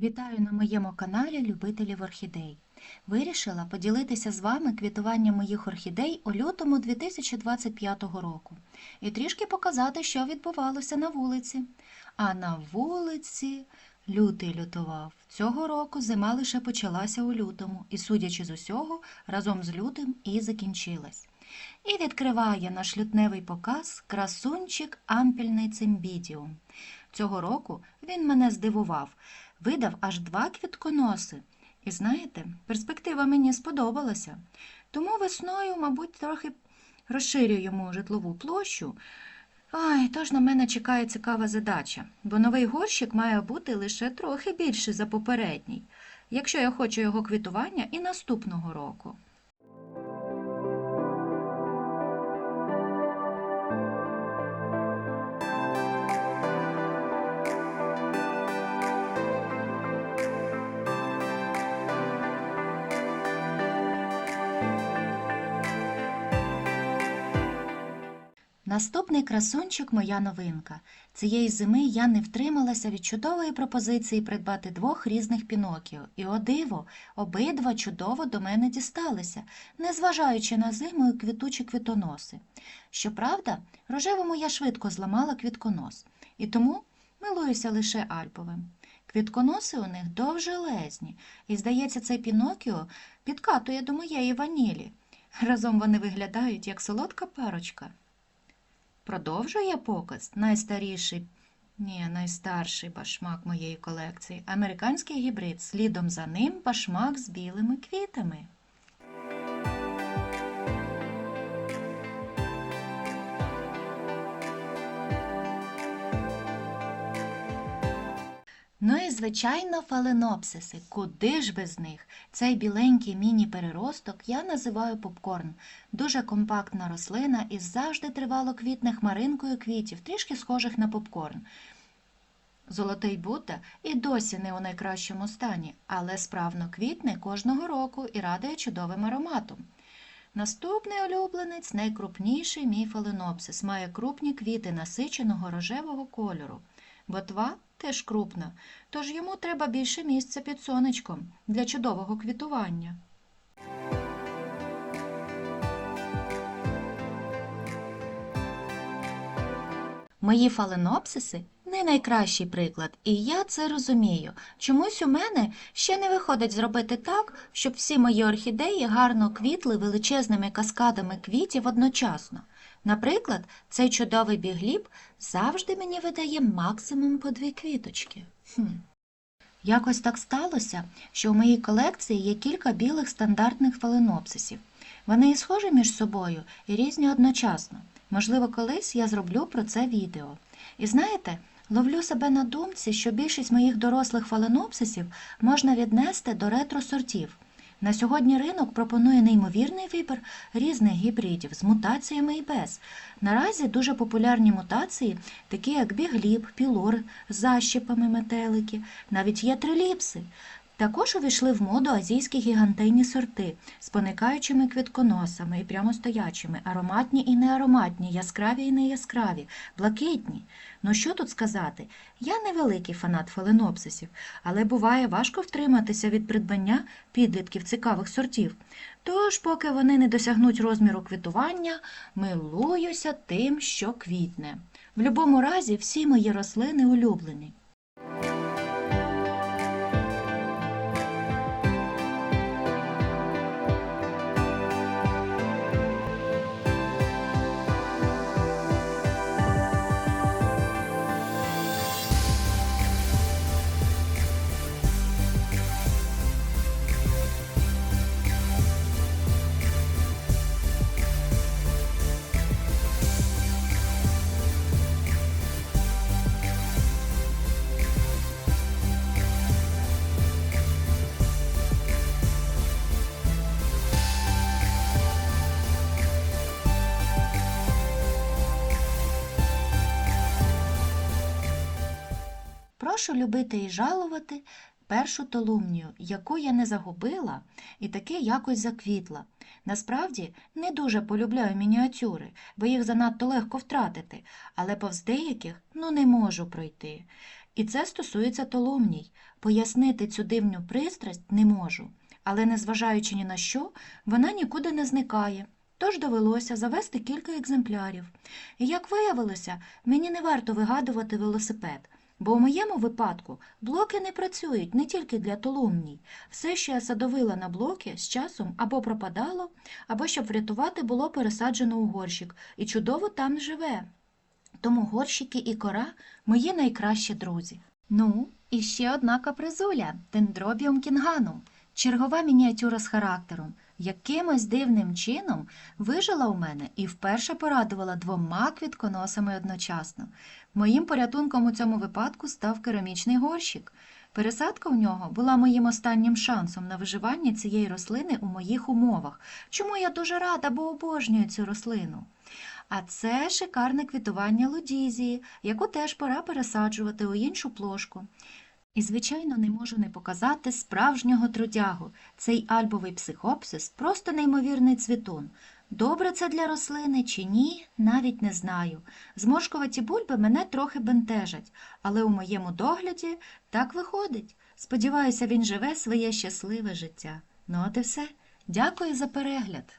Вітаю на моєму каналі Любителів орхідей. Вирішила поділитися з вами квітуванням моїх орхідей у лютому 2025 року і трішки показати, що відбувалося на вулиці. А на вулиці лютий лютував. Цього року зима лише почалася у лютому, і, судячи з усього, разом з лютим і закінчилась. І відкриває наш лютневий показ красунчик ампільний цимбідіум. Цього року він мене здивував видав аж два квітконоси. І знаєте, перспектива мені сподобалася. Тому весною, мабуть, трохи розширю йому житлову площу. Ай, тож на мене чекає цікава задача, бо новий горщик має бути лише трохи більший за попередній, якщо я хочу його квітування і наступного року. Наступний красунчик моя новинка. Цієї зими я не втрималася від чудової пропозиції придбати двох різних пінокіо, і о диво, обидва чудово до мене дісталися, незважаючи на зиму і квітучі квітоноси. Щоправда, рожевому я швидко зламала квітконос, і тому милуюся лише альповим. Квітконоси у них довжелезні, і, здається, цей пінокіо підкатує до моєї ванілі. Разом вони виглядають як солодка парочка. Продовжує показ найстаріший, ні, найстарший башмак моєї колекції американський гібрид. Слідом за ним башмак з білими квітами. Ну і, звичайно, фаленопсиси. Куди ж без них? Цей біленький міні-переросток я називаю попкорн. Дуже компактна рослина із завжди тривало квітне хмаринкою квітів, трішки схожих на попкорн. Золотий Будда і досі не у найкращому стані, але справно квітне кожного року і радує чудовим ароматом. Наступний улюбленець найкрупніший мій фаленопсис, має крупні квіти насиченого рожевого кольору. Ботва теж крупна, тож йому треба більше місця під сонечком для чудового квітування. Мої фаленопсиси не найкращий приклад, і я це розумію. Чомусь у мене ще не виходить зробити так, щоб всі мої орхідеї гарно квітли величезними каскадами квітів одночасно. Наприклад, цей чудовий бігліб завжди мені видає максимум по дві квіточки. Хм. Якось так сталося, що в моїй колекції є кілька білих стандартних фаленопсисів. Вони і схожі між собою, і різні одночасно. Можливо, колись я зроблю про це відео. І знаєте, ловлю себе на думці, що більшість моїх дорослих фаленопсисів можна віднести до ретро-сортів. На сьогодні ринок пропонує неймовірний вибір різних гібридів з мутаціями і без. Наразі дуже популярні мутації, такі як бігліб, пілор з защіпами метелики, навіть є триліпси. Також увійшли в моду азійські гігантейні сорти з поникаючими квітконосами і прямостоячими, ароматні і неароматні, яскраві і неяскраві, блакитні. Ну що тут сказати? Я не великий фанат фаленопсисів, але буває важко втриматися від придбання підлітків цікавих сортів. Тож, поки вони не досягнуть розміру квітування, милуюся тим, що квітне. В будь-якому разі всі мої рослини улюблені. Прошу любити і жалувати першу толумнію, яку я не загубила і таки якось заквітла. Насправді не дуже полюбляю мініатюри, бо їх занадто легко втратити, але повз деяких ну не можу пройти. І це стосується толумній. Пояснити цю дивну пристрасть не можу, але незважаючи ні на що, вона нікуди не зникає. Тож довелося завести кілька екземплярів. І як виявилося, мені не варто вигадувати велосипед, бо у моєму випадку блоки не працюють не тільки для толумній. Все, що я садовила на блоки, з часом або пропадало, або, щоб врятувати, було пересаджено у горщик і чудово там живе. Тому горщики і кора мої найкращі друзі. Ну, і ще одна капризуля Дендробіум кінганум, чергова мініатюра з характером. Якимось дивним чином вижила у мене і вперше порадувала двома квітконосами одночасно. Моїм порятунком у цьому випадку став керамічний горщик. Пересадка в нього була моїм останнім шансом на виживання цієї рослини у моїх умовах. Чому я дуже рада, бо обожнюю цю рослину. А це шикарне квітування лудізії, яку теж пора пересаджувати у іншу плошку. І, звичайно, не можу не показати справжнього трудягу. Цей альбовий психопсис просто неймовірний цвітун. Добре це для рослини чи ні, навіть не знаю. Зморшкуваті бульби мене трохи бентежать, але у моєму догляді так виходить. Сподіваюся, він живе своє щасливе життя. Ну от і все. Дякую за перегляд.